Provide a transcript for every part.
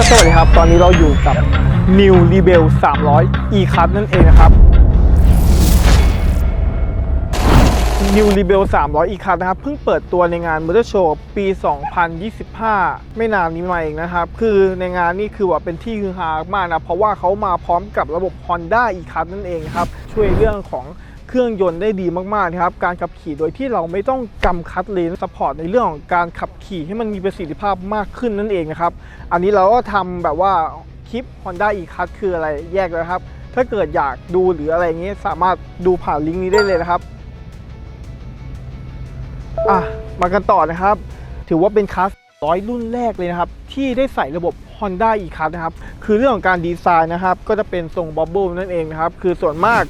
ก็สวัสดีครับ ตอนนี้เราอยู่กับ New Rebel 300 e c l a s นั่นเองนะครับ New Rebel 300 e c l a s นะครับ เพิ่งเปิดตัวในงาน Motor Show ปี 2025 ไม่นานนี้มาเองนะครับ คือในงานนี่คือว่าเป็นที่ฮือฮามากนะ เพราะว่าเขามาพร้อมกับระบบ Honda e c l a s นั่นเองครับ ช่วยเรื่องของ เครื่องยนต์ได้ดีมากๆนะครับการขับขี่โดยที่เราไม่ต้องกำคัดเลนสปอร์ตในเรื่องของการขับขี่ให้มันมีประสิทธิภาพมากขึ้นนั่นเองนะครับอันนี้เราก็ทำแบบว่าคลิป Honda e Class คืออะไรแยกเลยครับ ถ้าเกิดอยากดูหรืออะไรอย่างนี้สามารถดูผ่านลิงก์นี้ได้เลยนะครับอะมากันต่อนะครับ ถือว่าเป็นคลาสร้อยรุ่นแรกเลยนะครับ ที่ได้ใส่ระบบ Honda e c a r นะครับ คือเรื่องของการดีไซน์นะครับ ก็จะเป็นทรงบับเบิลนั่นเองนะครับ คือส่วนมาก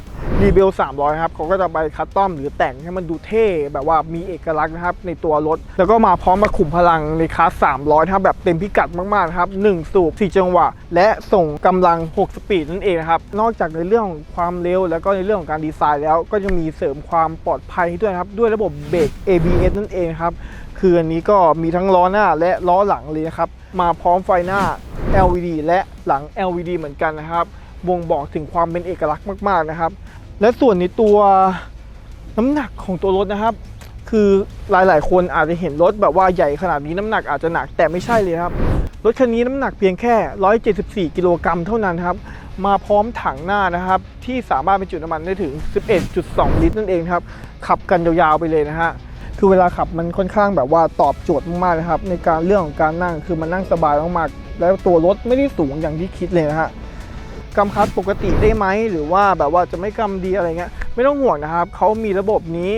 r e b e l 300 ครับเขาก็จะไปคัสตอมหรือแต่งให้มันดูเท่ แบบว่ามีเอกลักษณ์นะครับ ในตัวรถ แล้วก็มาพร้อมมาขุมพลังในคลาส300นะครับแบบเต็มพิกัดมากๆครับ 1 สูบ 4 จังหวะ และส่งกำลัง 6 สปีดนั่นเองครับ นอกจากในเรื่องของความเร็ว แล้วก็ในเรื่องของการดีไซน์แล้ว ก็จะมีเสริมความปลอดภัยด้วยครับ ด้วยระบบเบรก ABS นั่นเองครับ คืออันนี้ก็มีทั้งล้อหน้าและล้อหลังเลยนะครับ มาพร้อมไฟหน้า LED และหลัง LED เหมือนกันนะครับบ่งบอกถึงความเป็นเอกลักษณ์มากๆนะครับ และส่วนในตัวน้ำหนักของตัวรถนะครับ คือหลายๆ คนอาจจะเห็นรถแบบว่าใหญ่ขนาดนี้น้ำหนักอาจจะหนักแต่ไม่ใช่เลยครับ รถคันนี้น้ำหนักเพียงแค่ 174 กิโลกรัมเท่านั้นครับ มาพร้อมถังหน้านะครับ ที่สามารถบรรจุน้ำมันได้ถึง 11.2 ลิตรนั่นเองครับ ขับกันยาวๆไปเลยนะฮะ คือเวลาขับมันค่อนข้างแบบว่าตอบโจทย์มากๆนะครับในการเรื่องของการนั่งคือมันนั่งสบายมากๆแล้วตัวรถไม่ได้สูงอย่างที่คิดเลยนะฮะกำคัดปกติได้ไหมหรือว่าแบบว่าจะไม่กำดีอะไรเงี้ยไม่ต้องห่วงนะครับเขามีระบบนี้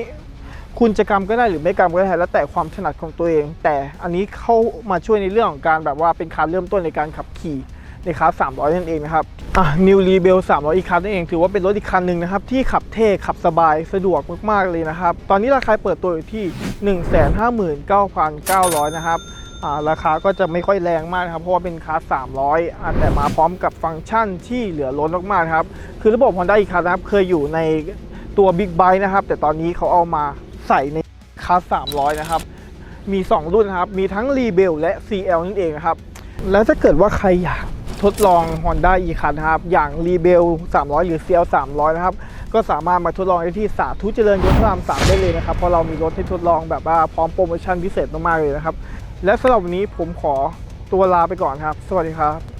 คุณจะกำก็ได้หรือไม่กำก็ได้แล้วแต่ความถนัดของตัวเอง แต่อันนี้เข้ามาช่วยในเรื่องของการแบบว่าเป็นการเริ่มต้นในการขับขี่ ในคลาส300 นั่นเองนะครับอะ New Rebel 300 อีกคันนั่นเองถือว่าเป็นรถอีกคันหนึ่งนะครับที่ขับเท่ขับสบายสะดวกมากๆเลยนะครับ ตอนนี้ราคาเปิดตัวอยู่ที่ 159,900 นะครับอ่าราคาก็จะไม่ค่อยแรงมากนะครับเพราะว่าเป็นคลาส 300อะแต่มาพร้อมกับฟังก์ชันที่เหลือล้นมากๆครับคือระบบ Honda อีกคันนะครับเคยอยู่ในตัว Big b i k e นะครับ แต่ตอนนี้เขาเอามาใส่ในคลาส 300 นะครับ มี 2 รุ่นนะครับ มีทั้ง Rebel และ CL นั่นเองนะครับ แล้วถ้าเกิดว่าใครอยาก ทดลอง Honda e คันนะครับ อย่าง Rebel 300 หรือ CL 300 นะครับ ก็สามารถมาทดลองได้ที่สาธุเจริญยนต์พระรามได้เลยนะครับ เพราะเรามีรถให้ทดลองแบบว่าพร้อมโปรโมชั่นพิเศษมากๆเลยนะครับ และสำหรับวันนี้ผมขอตัวลาไปก่อนครับ สวัสดีครับ